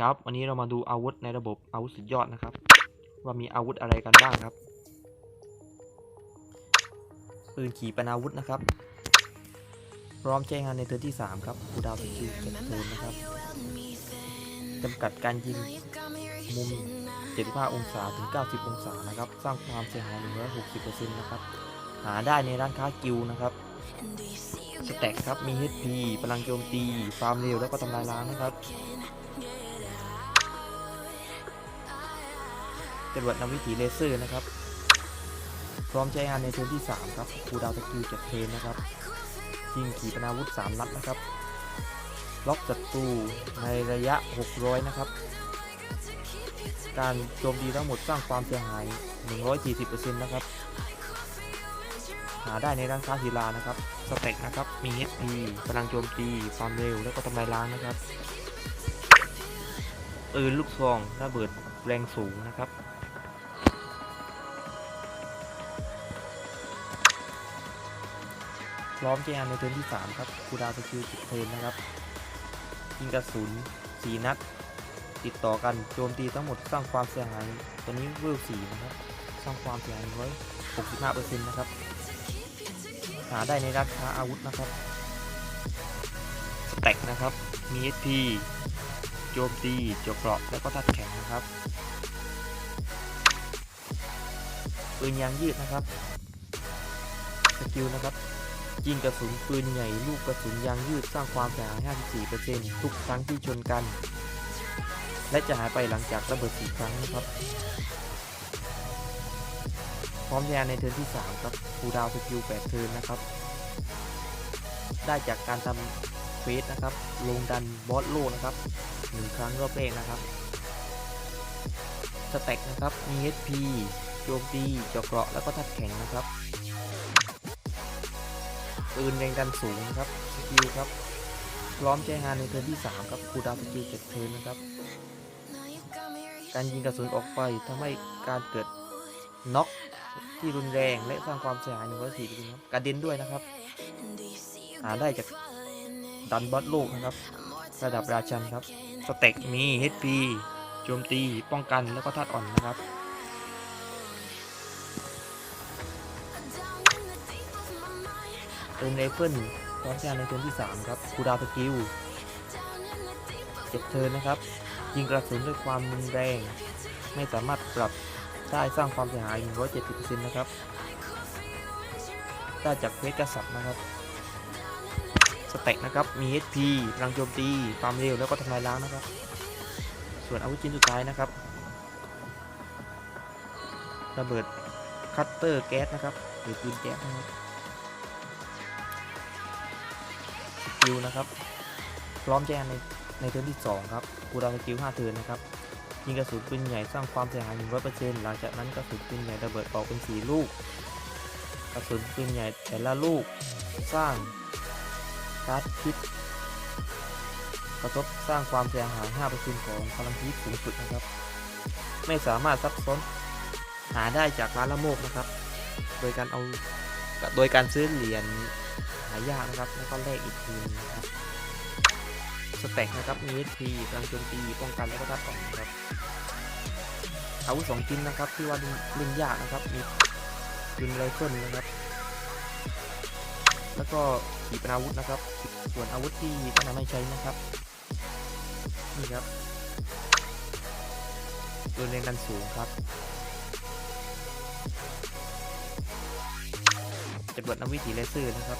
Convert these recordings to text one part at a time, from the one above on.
ครับ วันนี้เรามาดูอาวุธในระบบอาวุธสุดยอดนะครับ ว่ามีอาวุธอะไรกันบ้างครับ ปืนขีปนาวุธนะครับ พร้อมใช้งานในเทิร์ที่ 3 ครับคูดาวน์สกิลเจ็ดทูนนะครับจำกัดการยิงมุม 75 องศาถึง 90 องศานะครับ สร้างความเสียหาย 160%นะครับ หาได้ในร้านค้ากิลด์นะครับสแต็กครับ มี HP พลังโจมตีฟาร์มเร็ว แล้วก็ทำลายล้างนะครับ จรวดนำวิถีเลเซอร์นะครับ พร้อมใช้งานในเทิร์นที่ 3 ครับคูดาวน์สกิล7เทนนะครับยิงขีปนาวุธ 3 นัดนะครับ ล็อกศัตรูในระยะ 600 นะครับ การโจมตีทั้งหมดสร้างความเสียหาย 140%นะครับ หาได้ในร้านค้าศิลานะครับ สเต็กนะครับ มี HP พลังโจมตี ความเร็ว แล้วก็ทำลายล้างนะครับปืนลูกซองระเบิดแรงสูงนะครับ พร้อมใช้งานในเทิร์นที่ 3 ครับคูดาวสกิลติดเทรนนะครับ ยิงกระสุน 4 นัด ติดต่อกันโจมตีทั้งหมดสร้างความเสียหายตัวนี้เวล4นะครับ สร้างความเสียหาย165%นะครับ หาได้ในร้านค้าอาวุธนะครับสแต็กนะครับ มี HP โจมตีจาะเกราะแล้วก็ทัดแข็งนะครับปืนยางยืดนะครับ สกิลนะครับ ยิงกระสุนปืนใหญ่ลูกกระสุนยางยืดสร้างความเสียหาย 54%ทุกครั้งที่ชนกัน และจะหายไปหลังจากระเบิด4ครั้งนะครับ พร้อมยานในเทิร์นที่ 3 ครับคูดาวสกิล8เทิร์นนะครับ ได้จากการทำเฟสนะครับ ลงดันบอสโลนะครับ 1 ครั้งรอบแรกนะครับสแต็กนะครับ มี HP โจมตีเจาะเกราะแล้วก็ทัดแข็งนะครับ ปืนแรงดันสูงครับสกิลครับพร้อมใช้งานในเทิร์นที่ 3 ครับคูดาวสกิล7เทิร์นนะครับ การยิงกระสุนออกไปทำให้การเกิดน็อกที่รุนแรงและสร้างความเสียหาย104%ครับ กระเด็นด้วยนะครับหาได้จากดันบอสโลกนะครับ ระดับราชันครับ สเต็กมี HP โจมตี ป้องกันแล้วก็ธาตุอ่อนนะครับ ปืนไรเฟิลพร้อมใช้งานในเทิร์นที่ 3 ครับคูดาวสกิลเจ็ดเทิร์นนะครับ ยิงกระสุนด้วยความรุนแรง ไม่สามารถปรับได้สร้างความเสียหาย 170%นะครับ ได้จากเวทกษัตริย์นะครับ สเต็กนะครับ มี HP พลังโจมตี ความเร็ว แล้วก็ทำลายล้างนะครับ ส่วนอาวุธชิ้นสุดท้ายนะครับ ระเบิดคัตเตอร์แก๊สนะครับหรือปืนแก๊สนะครับ กิลนะครับ พร้อมใช้งในในเทิร์นที่ 2 ครับคูดาวน์สกิล5เทิร์นนะครับ ยิงกระสุนปืนใหญ่สร้างความเสียหาย 100%หลังจากนั้นกระสุนปืนใหญ่ระเบิดออกเป็น 4 ลูก กระสุนปืนใหญ่แต่ละลูกสร้างการ์ดพิษกระทบสร้างความเสียหาย 5%ของพลังชีวิตสูงสุดนะครับ ไม่สามารถซับซ้อนหาได้จากร้านละโมบนะครับ โดยการเอา โดยการซื้อเหรียญ หายากนะครับ แล้วก็แลกอีกทีนะครับ สเต็กนะครับ มี HP พลังโจมตีป้องกันแล้วก็ทัดต่อนะครับอาวุธสองชิ้นนะครับ ที่ว่าเล่นยากนะครับ มีปืนไรเฟิลนะครับ แล้วก็ขีปนาวุธนะครับ ส่วนอาวุธที่แนะนำให้ใช้นะครับ นี่ครับปืนแรงดันสูงครับ จรวดนำวิถีเลเซอร์นะครับ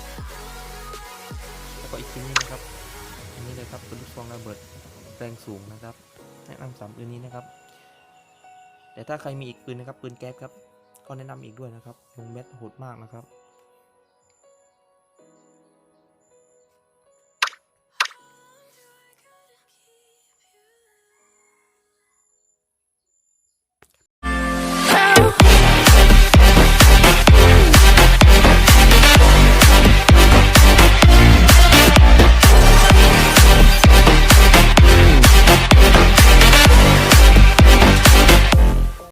แล้วก็อีกชิ้นนี้นะครับ อันนี้เลยครับเป็นลูกซองระเบิดแรงสูงนะครับแนะนำสามปืนนี้นะครับ แต่ถ้าใครมีอีกปืนนะครับปืนแก๊สครับก็แนะนำอีกด้วยนะครับลงเม็ดโหดมากนะครับ